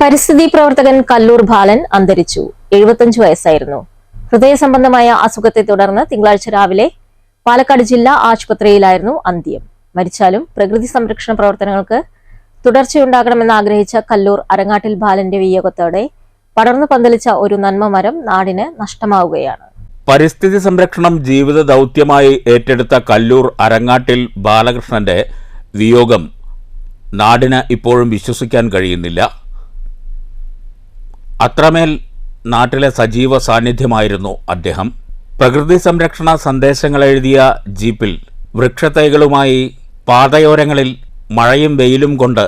പരിസ്ഥിതി പ്രവർത്തകൻ കല്ലൂർ ബാലൻ അന്തരിച്ചു. എഴുപത്തഞ്ചു വയസ്സായിരുന്നു. ഹൃദയ സംബന്ധമായ അസുഖത്തെ തുടർന്ന് തിങ്കളാഴ്ച രാവിലെ പാലക്കാട് ജില്ലാ ആശുപത്രിയിലായിരുന്നു അന്ത്യം. മരിച്ചാലും പ്രകൃതി സംരക്ഷണ പ്രവർത്തനങ്ങൾക്ക് തുടർച്ചയുണ്ടാകണമെന്ന് ആഗ്രഹിച്ച കല്ലൂർ അരങ്ങാട്ടിൽ ബാലന്റെ വിയോഗത്തോടെ പടർന്നു പന്തലിച്ച ഒരു നന്മ മരം നാടിന് നഷ്ടമാവുകയാണ്. പരിസ്ഥിതി സംരക്ഷണം ജീവിത ദൗത്യമായി ഏറ്റെടുത്ത കല്ലൂർ അരങ്ങാട്ടിൽ ബാലകൃഷ്ണന്റെ വിയോഗം നാടിന് ഇപ്പോഴും വിശ്വസിക്കാൻ കഴിയുന്നില്ല. അത്രമേൽ നാട്ടിലെ സജീവ സാന്നിധ്യമായിരുന്നു അദ്ദേഹം. പ്രകൃതി സംരക്ഷണ സന്ദേശങ്ങൾ എഴുതിയ ജീപ്പിൽ വൃക്ഷത്തൈകളുമായി പാതയോരങ്ങളിൽ മഴയും വെയിലും കൊണ്ട്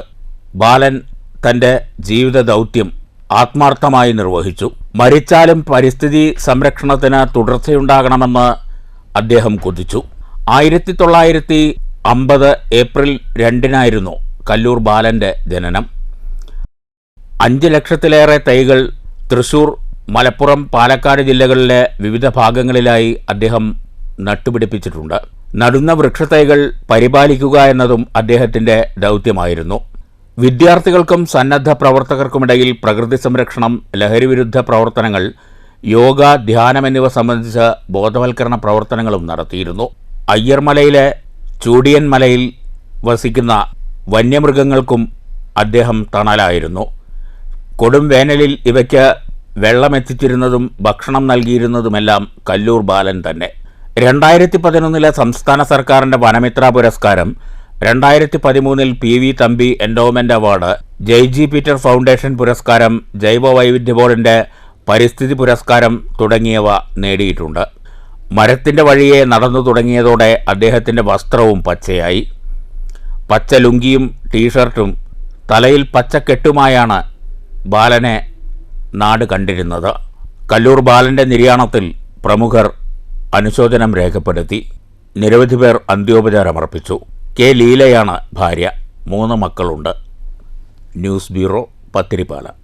ബാലൻ തന്റെ ജീവിത ദൗത്യം ആത്മാർത്ഥമായി നിർവഹിച്ചു. മരിച്ചാലും പരിസ്ഥിതി സംരക്ഷണത്തിന് തുടർച്ചയുണ്ടാകണമെന്ന് അദ്ദേഹം കൊതിച്ചു. ആയിരത്തി തൊള്ളായിരത്തി അമ്പത് ഏപ്രിൽ രണ്ടിനായിരുന്നു കല്ലൂർ ബാലന്റെ ജനനം. അഞ്ച് ലക്ഷത്തിലേറെ തൈകൾ തൃശൂർ മലപ്പുറം പാലക്കാട് ജില്ലകളിലെ വിവിധ ഭാഗങ്ങളിലായി അദ്ദേഹം നട്ടുപിടിപ്പിച്ചിട്ടുണ്ട്. നടുന്ന വൃക്ഷത്തൈകൾ പരിപാലിക്കുക എന്നതും അദ്ദേഹത്തിന്റെ ദൗത്യമായിരുന്നു. വിദ്യാർത്ഥികൾക്കും സന്നദ്ധ പ്രവർത്തകർക്കുമിടയിൽ പ്രകൃതി സംരക്ഷണം ലഹരിവിരുദ്ധ പ്രവർത്തനങ്ങൾ യോഗ ധ്യാനം എന്നിവ സംബന്ധിച്ച് ബോധവൽക്കരണ പ്രവർത്തനങ്ങളും നടത്തിയിരുന്നു. അയ്യർമലയിലെ ചൂടിയൻ മലയിൽ വസിക്കുന്ന വന്യമൃഗങ്ങൾക്കും അദ്ദേഹം തണലായിരുന്നു. കൊടും വേനലിൽ ഇവയ്ക്ക് വെള്ളമെത്തിച്ചിരുന്നതും ഭക്ഷണം നൽകിയിരുന്നതുമെല്ലാം കല്ലൂർ ബാലൻ തന്നെ. രണ്ടായിരത്തി പതിനൊന്നിലെ സംസ്ഥാന സർക്കാരിന്റെ വനമിത്ര പുരസ്കാരം രണ്ടായിരത്തി പതിമൂന്നിൽ P V Thampi endowment award Jai G Peter foundation പുരസ്കാരം ജൈവ വൈവിധ്യ ബോർഡിന്റെ പരിസ്ഥിതി പുരസ്കാരം തുടങ്ങിയവ നേടിയിട്ടുണ്ട്. മരത്തിന്റെ വഴിയെ നടന്നു തുടങ്ങിയതോടെ അദ്ദേഹത്തിന്റെ വസ്ത്രവും പച്ചയായി. പച്ച ലുങ്കിയും ടീഷർട്ടും തലയിൽ പച്ചക്കെട്ടുമായാണ് ബാലനെ നാട് കണ്ടിരുന്നത്. കല്ലൂർ ബാലന്റെ നിര്യാണത്തിൽ പ്രമുഖർ അനുശോചനം രേഖപ്പെടുത്തി. നിരവധി പേർ അന്ത്യോപചാരമർപ്പിച്ചു കെ ലീലയാണ് ഭാര്യ. മൂന്ന് മക്കളുണ്ട്. News bureau Pathirippala.